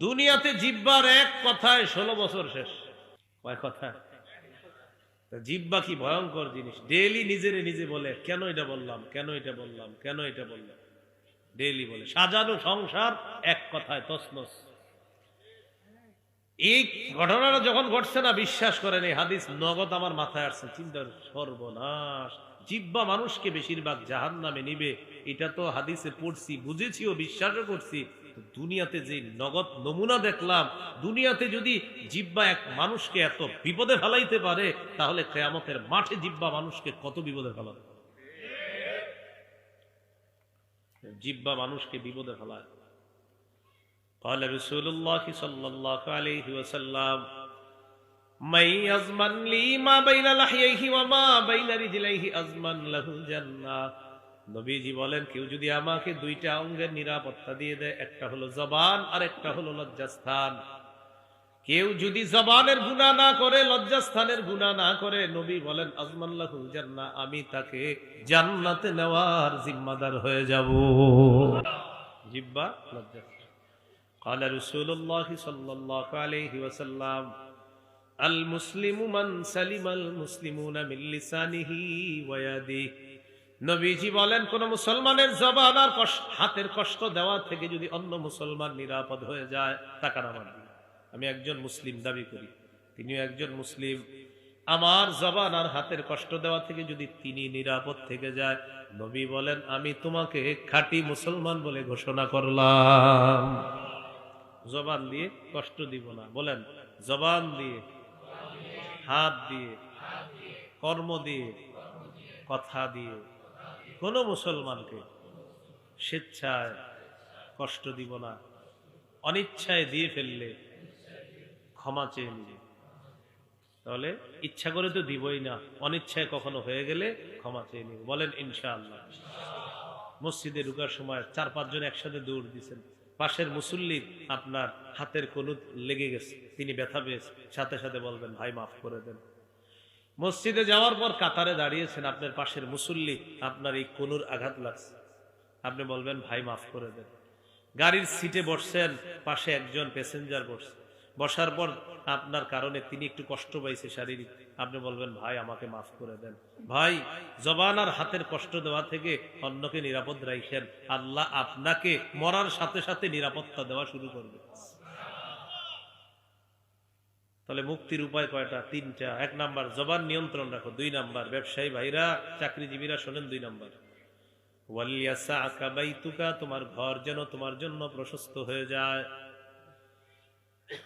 দুনিয়াতে জিব্বার এক কথায় ষোলো বছর শেষ। কয় কথা? জিব্বা কি ভয়ঙ্কর জিনিস। ডেলি নিজেরে নিজে বলে, কেন এটা বললাম? কেন এটা বললাম? কেন এটা বললাম? ডেলি বলে। সাজানো সংসার এক কথায় তসনস এই ঘটনাটা যখন ঘটছে না, বিশ্বাস করেন, এই হাদিস নগদ আমার মাথায় আসছে। চিন্তার সর্বনাশ। জিব্বা মানুষকে বেশিরভাগ জাহান নামে নিবে। এটা তো হাদিসে পড়ছি বুঝেছিও বিশ্বাসও করছি। দুনিয়াতে যে নগদ নমুনা দেখলাম দুনিয়াতে যদি জিব্বা এক মানুষকে এত বিপদে ফেলাইতে পারে তাহলে কেয়ামতের মাঠে জিব্বা মানুষকে কত বিপদে ফেলাবে জিব্বা মানুষকে বিপদে ফেলায় قال رسول الله صلى الله عليه وسلم من يضمن لي ما بين لحييه وما بين رجليه أضمن له الجنة নবীজি বলেন কেউ যদি আমাকে দুইটা অঙ্গের নিরাপত্তা দিয়ে দেয় একটা হলো জবান আর একটা হলো লজ্জাস্থান কেউ যদি জবানের গুণা না করে লজ্জাস্থানের গুণা না করে নবী বলেন আজমাল্লাহুল জান্না আমি তাকে জান্নাতে নেওয়ার জিম্মাদার হয়ে যাব জিব্বা লজ্জাস্থান قال رسول الله صلى الله عليه وسلم المسلم من سلم المسلمون من لسانه ويده নবীজি বলেন, কোন মুসলমানের জবান আর হাতের কষ্ট দেওয়া থেকে যদি অন্য মুসলমান নিরাপদ হয়ে যায় টাকা আমার আমি একজন মুসলিম দাবি করি, তিনিও একজন মুসলিম। আমার জবান আর হাতের কষ্ট দেওয়া থেকে যদি তিনি নিরাপদ থেকে যায়, নবী বলেন, আমি তোমাকে খাঁটি মুসলমান বলে ঘোষণা করলাম। জবান দিয়ে কষ্ট দিব না, বলেন, জবান দিয়ে, হাত দিয়ে, কর্ম দিয়ে, কথা দিয়ে কোন মুসলমানকে স্বেচ্ছায় কষ্ট দিব না, অনিচ্ছায় দিয়ে ফেললে ক্ষমা চেয়ে নিবে। তাহলে ইচ্ছা করে তো দিবই না, অনিচ্ছায় কখনো হয়ে গেলে ক্ষমা চেয়ে নিবে। বলেন, ইনশাআল্লাহ। মসজিদে ঢুকার সময় চার পাঁচজন একসাথে দৌড় দিচ্ছেন পাশের মুসল্লির আপনার হাতের কনুত লেগে গেছে, তিনি ব্যথা পেয়েছে। সাথে সাথে বলবেন, ভাই, মাফ করে দেন। মসজিদে যাওয়ার পর কাতারে দাঁড়িয়েছেন, আপনার পাশের মুসল্লি, আপনার এই কনুর আঘাত লাগছে। আপনি বলবেন, ভাই, মাফ করে দেন। গাড়ির সিটে বসছেন, পাশে একজন প্যাসেঞ্জার বসছে। বসার পর আপনার কারণে তিনি একটু কষ্ট পাইছে শারীরিক। আপনি বলবেন, ভাই, আমাকে মাফ করে দেন। ভাই, জবান আর হাতের কষ্ট দেওয়া থেকে অন্যকে নিরাপদ রাখেন আল্লাহ আপনাকে মরার সাথে সাথে নিরাপত্তা দেওয়া শুরু করবে তাহলে মুক্তির উপায় কয়টা? তিনটা। এক নাম্বার, জবান নিয়ন্ত্রণ রাখো। দুই নাম্বার, ব্যবসায়ী ভাইরা, চাকরিজীবীরা শোনেন দুই নাম্বার। তোমার ঘর যেন তোমার জন্য প্রশস্ত হয়ে যায়।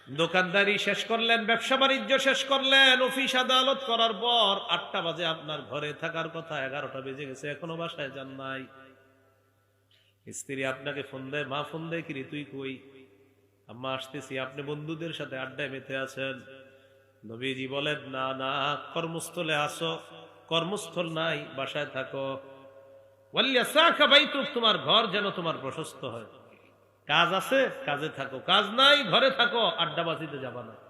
দোকানদারি শেষ করলেন, ব্যবসা বাণিজ্য শেষ করলেন, অফিস আদালত করার পর আটটা বাজে আপনার ঘরে থাকার কথা, এগারোটা বেজে গেছে, এখনও বাসায় যান নাই। স্ত্রী আপনাকে ফোন দেয়, মা ফোন দেয় কিরে তুই কই? আম্মা, আসতেছি। আপনি বন্ধুদের সাথে আড্ডায় মেতে আছেন। নবীজি বলেন, না না, কর্মস্থলে আসো। কর্মস্থল নাই, বাসায় থাকো। তোমার ঘর যেন তোমার প্রশস্ত হয়। কাজ আছে, কাজে থাকো। কাজ নাই, ঘরে থাকো, আড্ডাবাজিতে যাবা না।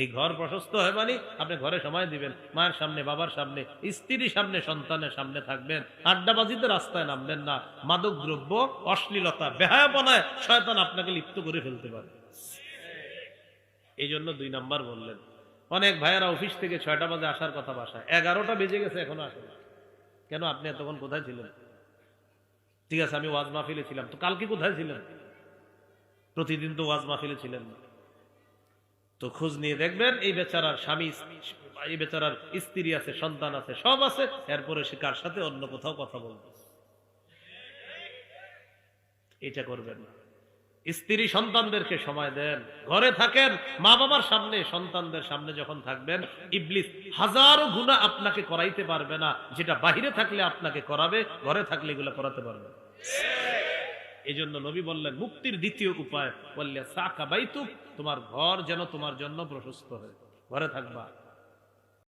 এই ঘর প্রশস্ত হয় মানে আপনি ঘরে সময় দিবেন মায়ের সামনে, বাবার সামনে, স্ত্রীর সামনে, সন্তানের সামনে থাকবেন আড্ডাবাজিতে রাস্তায় নামবেন না মাদক দ্রব্য অশ্লীলতা, বেহায়াপনায় শয়তান আপনাকে লিপ্ত করে ফেলতে পারে। এই জন্য দুই নাম্বার বললেন, অনেক ভাইয়েরা অফিস থেকে ছয়টা বাজে আসার কথা বাসায়, এগারোটা বেজে গেছে, এখনও আসে না কেন, আপনি এতক্ষণ কোথায় ছিলেন? ঠিক আছে, আমি ওয়াজ মাহফিলে ছিলাম, তো কালকে কোথায় ছিলেন? প্রতিদিন তো ওয়াজ মাহফিলে ছিলেন না। তো খোঁজ নিয়ে দেখবেন, এই বেচারার স্বামী, এই বেচারার স্ত্রী আছে, সন্তান আছে, সব আছে, এরপরে সে কার সাথে অন্য কোথাও কথা বলবে এটা করবেন না স্ত্রী সন্তানদেরকে সময় দেন, ঘরে থাকেন মা বাবার সামনে, সন্তানদের সামনে যখন থাকবেন, ইবলিস হাজারো গুণা আপনাকে করাইতে পারবে না, যেটা বাহিরে থাকলে আপনাকে করাবে, ঘরে থাকলে এগুলো করাতে পারবে না। এই জন্য নবী বললেন, মুক্তির দ্বিতীয় উপায়, বললে, সাকা বাইতুক, তোমার ঘর যেন তোমার জন্য প্রশস্ত হয়। ঘরে থাকবা।